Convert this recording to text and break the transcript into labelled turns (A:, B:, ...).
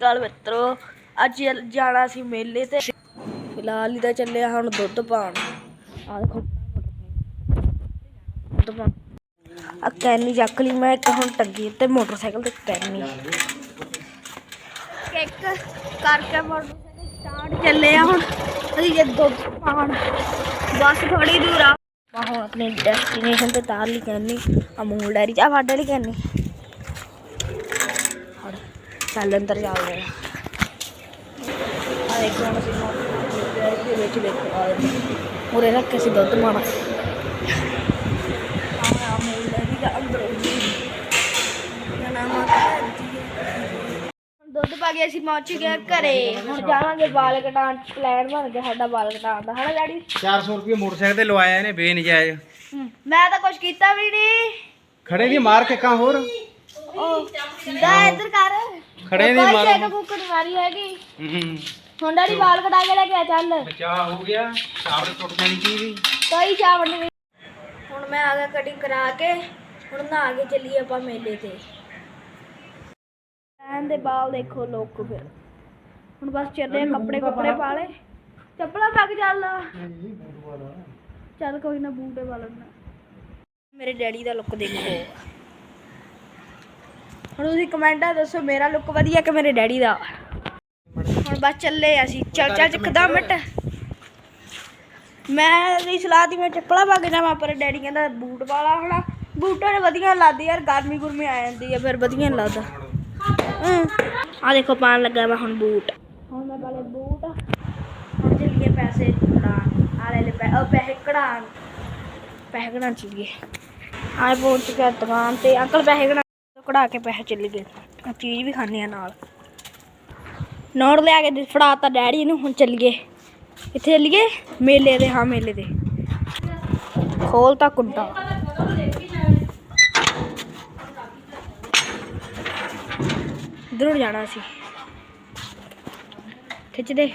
A: ਕਾਲ ਮਿੱਤਰੋ, ਅੱਜ ਜਾਣਾ ਸੀ ਮੇਲੇ ਤੇ। ਫਿਲਹਾਲ ਹੀ ਤਾਂ ਚੱਲਿਆ ਹੁਣ ਦੁੱਧ ਪਾਣ ਆ ਦੇਖੋ। ਦੁੱਧ ਪਾਉਣ। ਆ ਕੈਨੀ ਚੱਕ ਲਈ ਮੈਂ ਇੱਕ, ਹੁਣ ਟੰਗੀ ਤੇ ਮੋਟਰਸਾਈਕਲ ਤੇ ਕੈਨੀ। ਇੱਕ ਕਰਕੇ ਮੋਟਰਸਾਈਕਲ ਸਟਾਰਟ ਚੱਲੇ ਆ ਹੁਣ। ਅਸੀਂ ਜੇ ਦੁੱਧ ਪਾਣ ਬਸ ਥੋੜੀ ਦੂਰ ਆ। ਮੈਂ ਹੁਣ ਆਪਣੀ ਡੈਸਟੀਨੇਸ਼ਨ ਤੇ ਤਾਰ ਲਈ ਕੈਨੀ। ਅਮੂਲ ਡੈਰੀ ਚ ਆ ਵਾਡੇ ਲਈ ਕੈਨੀ। ਚੱਲ ਅੰਦਰ ਚੱਲਦੇ ਆ ਆ ਦੇਖੋ ਹੁਣ ਅਸੀਂ ਮੋਟਰ ਦੇ ਵਿੱਚ ਦੇਖੋ ਆ ਦੇਖੋ। ਉਰੇ ਰੱਖ ਕੇ ਅਸੀਂ ਦੁੱਧ ਪਾਣਾ ਆ ਮੂਲ ਡੈਰੀ ਦਾ ਅੰਦਰ ਨਾਮ ਦੁੱਧ ਪਾ ਕੇ ਅਸੀਂ ਪਹੁੰਚ ਗਏ ਘਰੇ। ਹੁਣ ਜਾਵਾਂਗੇ ਵਾਲ ਕਟਾਉਣ। ਪਲਾਨ ਬਣ ਗਿਆ ਸਾਡਾ ਵਾਲ ਕਟਾਉਣ ਦਾ। ਹਨਾ ਡੈਡੀ
B: 400 ਰੁਪਏ ਮੋਟਰਸਾਈਕਲ ਤੇ ਲਵਾਇਆ ਇਹਨੇ ਬੇਨਜਾਇਜ਼।
A: ਮੈਂ ਤਾਂ ਕੁਝ ਕੀਤਾ ਵੀ ਨਹੀਂ
B: ਖੜੇ ਦੀ ਮਾਰ ਕੇ ਕਾਂ ਹੋਰ।
A: ਉਹ ਦਾ ਇੱਧਰ ਕਰ।
B: ਖੜੇ ਦੀ
A: ਕੋਈ
B: ਮਾਰ।
A: ਚੈੱਕ ਬੁੱਕ ਨਹੀਂ ਮਾਰੀ ਹੈਗੀ।
B: ਹੂੰ।
A: ਹੁਣ ਡੈਡੀ ਵਾਲ ਕਟਾ ਕੇ ਲੈ ਕੇ ਆ ਚੱਲ।
B: ਬਚਾ ਹੋ ਗਿਆ ਸਾਬਰ ਟੁੱਟ ਜਾਣੀ ਚਾਹੀਦੀ
A: ਕੋਈ ਚਾਵਣ ਨਹੀਂ। ਹੁਣ ਮੈਂ ਆ ਗਿਆ ਕਟਿੰਗ ਕਰਾ ਕੇ ਹੁਣ ਨਹਾ ਕੇ ਚੱਲੀਏ ਆਪਾਂ ਮੇਲੇ ਤੇ। ਐਨ ਦੇ ਬਾਲ ਦੇਖੋ ਲੋਕ ਫਿਰ। ਹੁਣ ਬਸ ਚੱਲੇ ਕੱਪੜੇ ਕੱਪੜੇ ਪਾ ਲੈ ਚੱਪਲਾਂ ਪਾ ਕੇ ਚੱਲ। ਚੱਲ ਕੋਈ ਨਾ ਬੂਟੇ ਪਾ ਲੈਣਾ ਮੇਰੇ ਡੈਡੀ ਦਾ ਲੁੱਕ ਦੇਖੋ। ਹੁਣ ਤੁਸੀਂ ਕਮੈਂਟਾਂ ਦੱਸੋ ਮੇਰਾ ਲੁੱਕ ਵਧੀਆ ਕਿ ਮੇਰੇ ਡੈਡੀ ਦਾ? ਹੁਣ ਬਸ ਚੱਲੇ ਅਸੀਂ। ਚੱਲ ਚੱਲ ਚਿਕਦਾ ਮਿੰਟ। ਮੈਂ ਦੀ ਸਲਾਹ ਦੀ ਮੈਂ ਚੱਪਲਾਂ ਪਾ ਕੇ ਜਾਵਾਂ, ਪਰ ਡੈਡੀ ਕਹਿੰਦਾ ਬੂਟ ਵਾਲਾ ਹਣਾ। ਬੂਟਾਂ ਨੇ ਵਧੀਆ ਲੱਗਦੇ ਯਾਰ, ਗਰਮੀ ਗੁਰਮੀ ਆ ਜਾਂਦੀ ਆ, ਫਿਰ ਵਧੀਆ ਨਹੀਂ ਲੱਗਦਾ। ਆ ਦੇਖੋ ਪਾਣ ਲੱਗਾ ਮੈਂ ਹੁਣ ਬੂਟ। ਹੁਣ ਮੈਂ ਪਾਲੇ ਬੂਟ। ਹੁਣ ਚੱਲੀਏ ਪੈਸੇ ਕਢਾਉਣ। ਆ ਲੈ ਲੈ ਪੈਸੇ ਕਢਾਉਣ। ਪੈਸੇ ਕਢਾਉਣ ਚੱਲੀਏ। ਆਏ ਪਹੁੰਚ ਗਿਆ ਦੁਕਾਨ ਤੇ। ਅੰਕਲ ਪੈਸੇ ਕਢਾ ਕੇ ਪੈਸੇ ਚੱਲ ਗਏ। ਚੀਜ਼ ਵੀ ਖਾਣੀ ਆ ਨਾਲ। ਨੋਟ ਲਿਆ ਕੇ ਫੜਾਤਾ ਡੈਡੀ ਨੂੰ, ਹੁਣ ਚੱਲੀਏ ਇੱਥੇ ਚੱਲੀਏ ਮੇਲੇ ਦੇ, ਹਾਂ, ਮੇਲੇ ਦੇ। ਖੋਲ ਤਾਂ ਕੁੰਡਾ। ਇੱਧਰੋਂ ਜਾਣਾ ਸੀ। ਖਿੱਚਦੇ